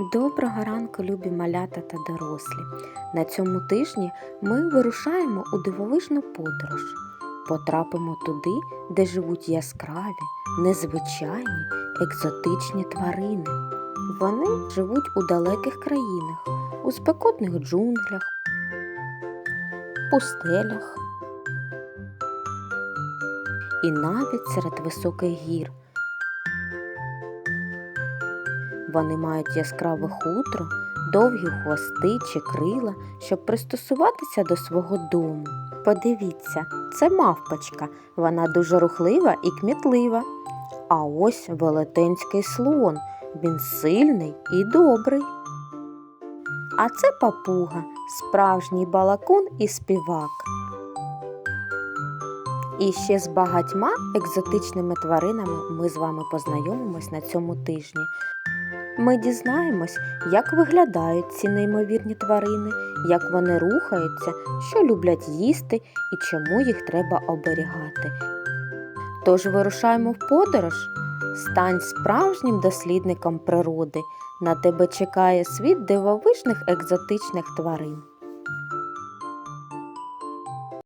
Доброго ранку, любі малята та дорослі. На цьому тижні ми вирушаємо у дивовижну подорож. Потрапимо туди, де живуть яскраві, незвичайні, екзотичні тварини. Вони живуть у далеких країнах, у спекотних джунглях, пустелях і навіть серед високих гір. Вони мають яскраве хутро, довгі хвости чи крила, щоб пристосуватися до свого дому. Подивіться, це мавпочка, вона дуже рухлива і кмітлива. А ось велетенський слон, він сильний і добрий. А це папуга, справжній балакун і співак. І ще з багатьма екзотичними тваринами ми з вами познайомимось на цьому тижні. Ми дізнаємось, як виглядають ці неймовірні тварини, як вони рухаються, що люблять їсти і чому їх треба оберігати. Тож вирушаємо в подорож. Стань справжнім дослідником природи. На тебе чекає світ дивовижних екзотичних тварин.